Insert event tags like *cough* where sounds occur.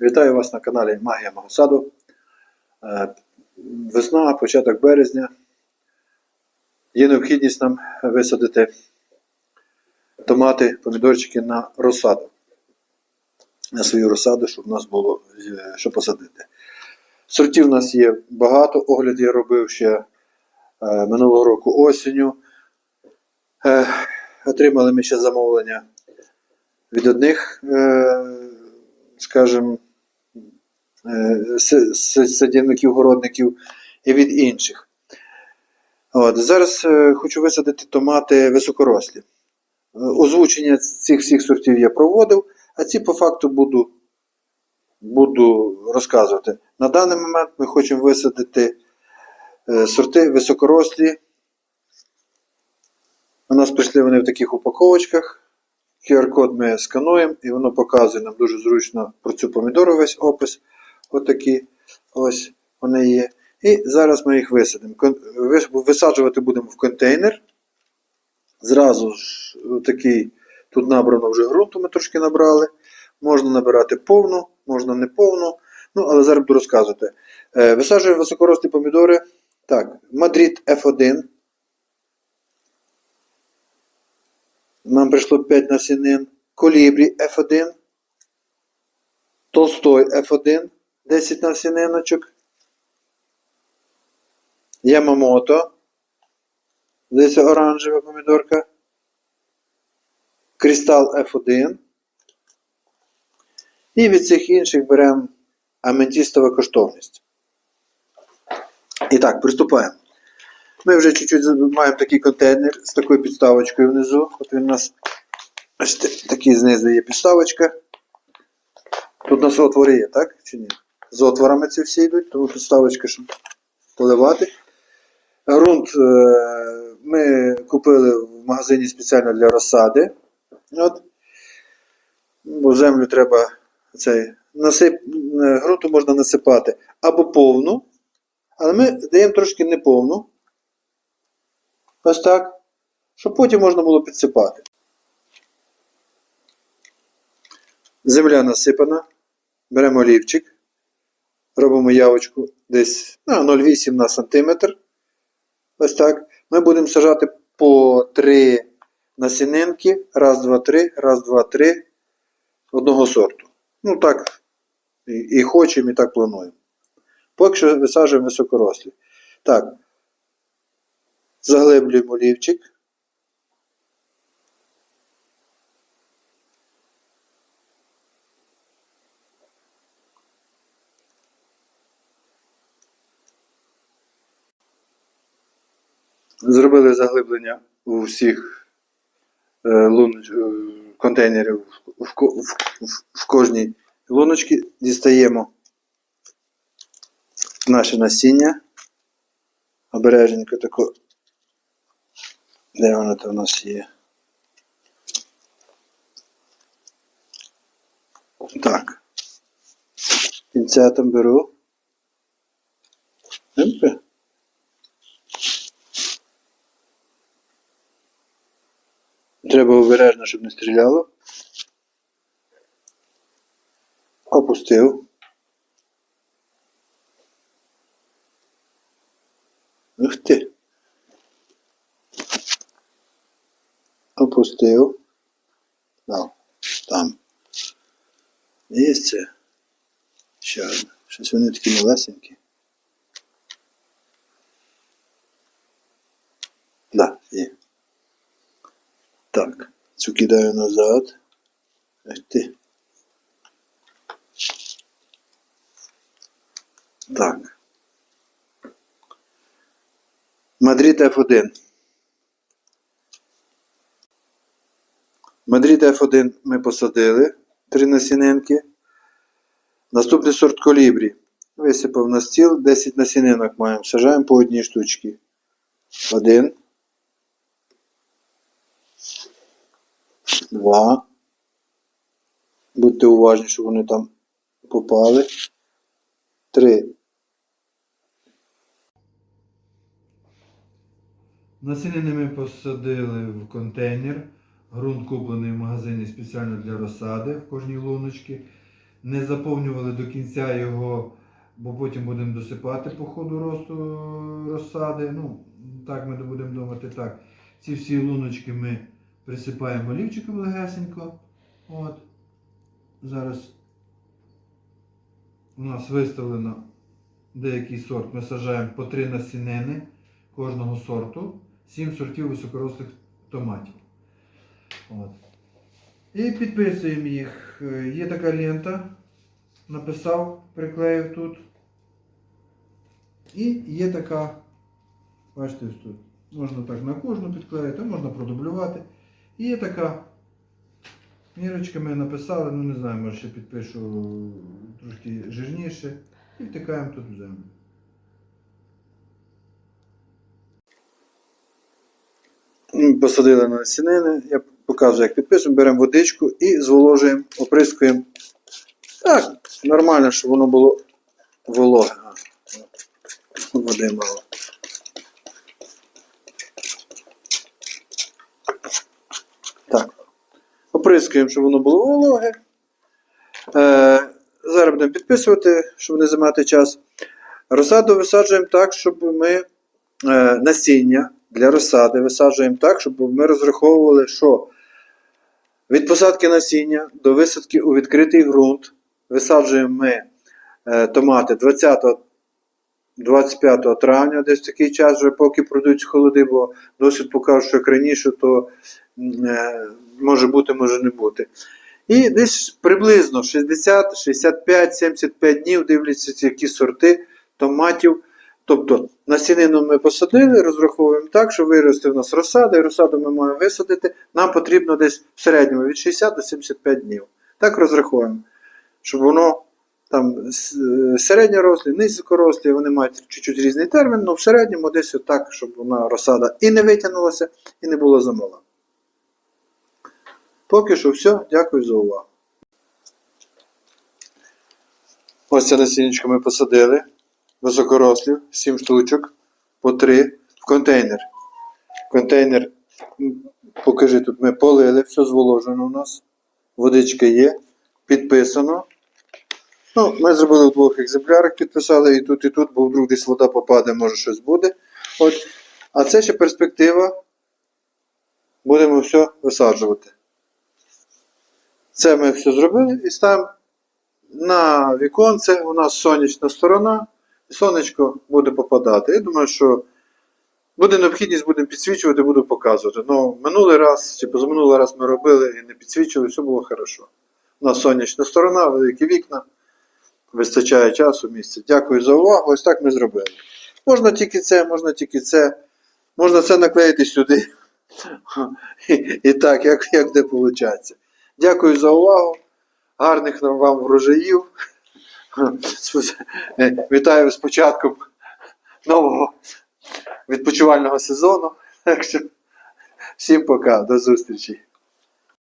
Вітаю вас на каналі Магія мого саду. Е, Весна, початок березня. Є необхідність нам висадити томати, помідорчики на розсаду. На свою розсаду, щоб нас було е, що посадити. Сортів у нас є багато. Огляд я робив ще е, минулого року осінню. Отримали ми ще замовлення від одних, скажімо, садівників, городників і від інших. От, зараз е, хочу висадити томати високорослі. Е, Озвучення цих всіх сортів я проводив, а ці по факту буду, буду розказувати. На даний момент ми хочемо висадити е, сорти високорослі. У нас прийшли вони в таких упаковочках. QR-код ми скануємо, і воно показує нам дуже зручно про цю помідору весь опис. Отакі ось вони є. І зараз ми їх висадимо. Висаджувати будемо в контейнер. Зразу ж такий, тут набрано вже ґрунту, ми трошки набрали. Можна набирати повну, можна не повну. Ну, але зараз буду розказувати. Е, Висаджуємо високорослі помідори. Так, Мадрид F1. Нам прийшло 5 насінин. Колібрі F1. Толстой F1. 10 насіниночок. Ямамото. Десь оранжева помідорка. Крістал F1. І від цих інших беремо аметістова коштовність. І так, приступаємо. Ми вже чуть-чуть маємо такий контейнер з такою підставочкою внизу. От він у нас такий знизу є підставочка. Тут у нас отвори є, так? Чи ні? З отворами ці всі йдуть, тому підставочка, щоб поливати. Грунт е, ми купили в магазині спеціально для розсади. От. Бо землю треба цей, насип, е, ґрунту можна насипати або повну, але ми даємо трошки неповну. Ось так. Щоб потім можна було підсипати. Земля насипана. Беремо олівчик. Робимо явочку десь на 0,8 на сантиметр. Ось так. Ми будемо сажати по 3 насінинки. Раз, два, три, раз, два, три. Одного сорту. Ну так. І, хочемо, і так плануємо. Поки що висаджуємо високорослі. Так. Заглиблюємо олівчик. Зробили заглиблення у всіх е, лун, е, контейнерів в, ко- в, кожній луночці. Дістаємо наше насіння. Обережненько тако. Де воно то в нас є? Так. Пінцетом беру. Емпи. Треба обережно, щоб не стріляло. Опустив. Ух ти. Опустив. Да, там. Є це. Ще одне. Щось вони такі малесенькі. Да, є. Так, цю кидаю назад. Ах ти. Так. Мадрид F1. Мадрид F1 ми посадили. Три насінинки. Наступний сорт колібрі. Висипав на стіл, 10 насінинок маємо. Сажаємо по одній штучці. Один. Два. Будьте уважні, щоб вони там попали. Три. Насінини ми посадили в контейнер. Грунт куплений в магазині спеціально для розсади в кожній луночці. не заповнювали до кінця його, бо потім будемо досипати по ходу росту розсади. Ну, так ми будемо думати так. Ці всі луночки ми присипаємо олівчиком легесенько. От. Зараз у нас виставлено деякий сорт. Ми сажаємо по три насінини кожного сорту, 7 сортів високорослих томатів. От. І підписуємо їх. Є така лента. Написав, приклеїв тут. І є така, бачите, тут. Можна так на кожну підклеїти, можна продублювати. І є така мірочка ми написали, ну не знаю, може ще підпишу трошки жирніше. І втикаємо тут в землю. Посадили на насінини. Я показую, як підписуємо. Беремо водичку і зволожуємо, оприскуємо. Так, нормально, щоб воно було вологе. Води мало. Так. Оприскуємо, щоб воно було вологе. Е, зараз будемо підписувати, щоб не займати час. Розсаду висаджуємо так, щоб ми е, насіння для розсади висаджуємо так, щоб ми розраховували, що від посадки насіння до висадки у відкритий ґрунт висаджуємо ми е, томати 20-25 травня, десь такий час, вже поки пройдуть холоди, бо досвід покаже, що як раніше, то е, може бути, може не бути. І десь приблизно 60, 65, 75 днів, дивлячись, які сорти томатів. Тобто насінину ми посадили, розраховуємо так, що виросте в нас розсада, і розсаду ми маємо висадити. Нам потрібно десь в середньому від 60 до 75 днів. Так розраховуємо, щоб воно там е, середньорослі, низькорослі, вони мають чуть-чуть різний термін, але в середньому десь отак, щоб вона розсада і не витягнулася, і не була замала. Поки що все, дякую за увагу. Ось це насіннячко ми посадили. Високорослів, 7 штучок, по 3 в контейнер. Контейнер, покажи, тут ми полили, все зволожено у нас. Водичка є, підписано. Ну, ми зробили в двох екземплярах, підписали і тут, і тут, бо вдруг десь вода попаде, може щось буде. От. А це ще перспектива. Будемо все висаджувати. Це ми все зробили і ставимо на віконце. У нас сонячна сторона, і сонечко буде попадати. Я думаю, що буде необхідність, будемо підсвічувати, буду показувати. Ну, минулий раз чи позаминулий раз ми робили і не підсвічували, все було хорошо. У нас сонячна сторона, великі вікна. Вистачає часу, місця. Дякую за увагу. Ось так ми зробили. Можна тільки це, можна тільки це. Можна це наклеїти сюди. *laughs* І, і так, як, як де виходить. Дякую за увагу. Гарних нам вам врожаїв. Е, Вітаю з початком нового відпочивального сезону. Всім пока, до зустрічі.